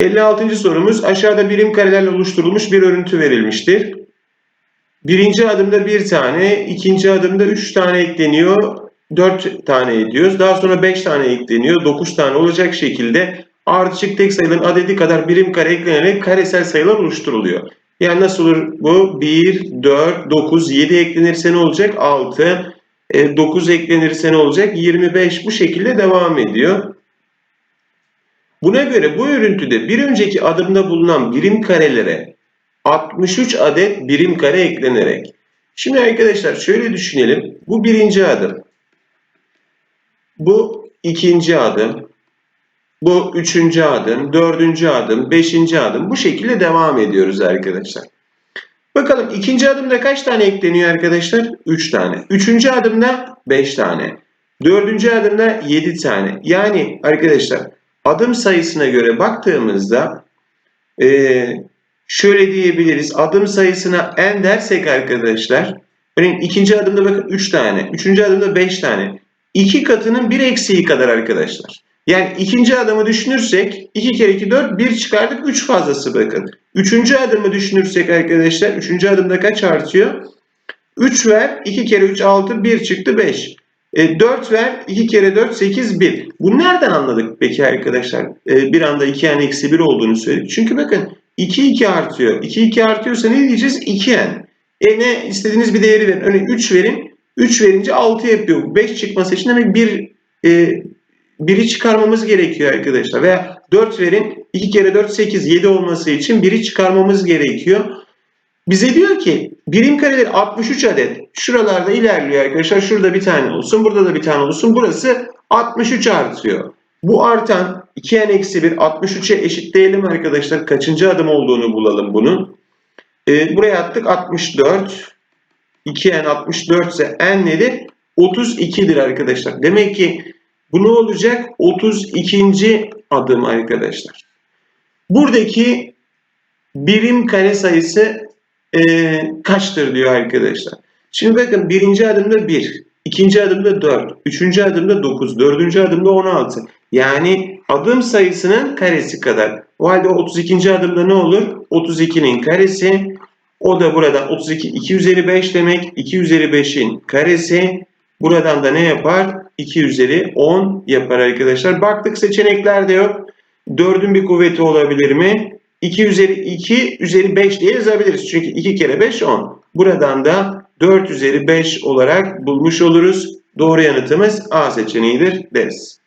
56. sorumuz aşağıda birim karelerle oluşturulmuş bir örüntü verilmiştir. Birinci adımda bir tane, ikinci adımda üç tane ekleniyor, dört tane ediyoruz. Daha sonra beş tane ekleniyor, dokuz tane olacak şekilde ardışık tek sayıların adedi kadar birim kare eklenerek karesel sayılar oluşturuluyor. Yani nasıl olur bu? 1, 4, 9, 7 eklenirse ne olacak? 6, 9 eklenirse ne olacak? 25 bu şekilde devam ediyor. Buna göre bu örüntüde bir önceki adımda bulunan birim karelere 63 adet birim kare eklenerek. Şimdi arkadaşlar şöyle düşünelim. Bu birinci adım. Bu ikinci adım. Bu üçüncü adım, dördüncü adım, beşinci adım. Bu şekilde devam ediyoruz arkadaşlar. Bakalım ikinci adımda kaç tane ekleniyor arkadaşlar? 3 tane. Üçüncü adımda 5 tane. Dördüncü adımda 7 tane. Yani arkadaşlar adım sayısına göre baktığımızda ee, şöyle diyebiliriz. Adım sayısına n dersek arkadaşlar örneğin ikinci adımda bakın 3 tane. Üçüncü adımda 5 tane. 2 katının 1 eksiği kadar arkadaşlar. Yani ikinci adımı düşünürsek 2 kere 2 4 1 çıkardık 3 fazlası bakın. Üçüncü adımı düşünürsek arkadaşlar üçüncü adımda kaç artıyor? 3 ver 2 kere 3 6 1 çıktı 5. E, 4 ver 2 kere 4 8 1. Bu nereden anladık peki arkadaşlar? E, bir anda 2n eksi 1 olduğunu söyledik. Çünkü bakın 2 2 artıyor. 2 2 artıyorsa ne diyeceğiz? 2n. E ne istediğiniz bir değeri verin. Örneğin 3 verin. 3 verince 6 yapıyor. 5 çıkması için demek 1 e, biri çıkarmamız gerekiyor arkadaşlar. Veya 4 verin 2 kere 4 8 7 olması için biri çıkarmamız gerekiyor. Bize diyor ki birim kareler 63 adet. Şuralarda ilerliyor arkadaşlar. Şurada bir tane olsun. Burada da bir tane olsun. Burası 63 artıyor. Bu artan 2n eksi 1 63'e eşitleyelim arkadaşlar. Kaçıncı adım olduğunu bulalım bunun. Ee, buraya attık 64. 2n 64 ise n nedir? 32'dir arkadaşlar. Demek ki bu ne olacak? 32. adım arkadaşlar. Buradaki birim kare sayısı e, kaçtır diyor arkadaşlar. Şimdi bakın birinci adımda 1, ikinci adımda 4, üçüncü adımda 9, dördüncü adımda 16. Yani adım sayısının karesi kadar. O halde 32. adımda ne olur? 32'nin karesi. O da buradan 32, 2 üzeri 5 demek. 2 üzeri 5'in karesi. Buradan da ne yapar? 2 üzeri 10 yapar arkadaşlar. Baktık seçeneklerde yok. 4'ün bir kuvveti olabilir mi? 2 üzeri 2 üzeri 5 diye yazabiliriz. Çünkü 2 kere 5 10. Buradan da 4 üzeri 5 olarak bulmuş oluruz. Doğru yanıtımız A seçeneğidir deriz.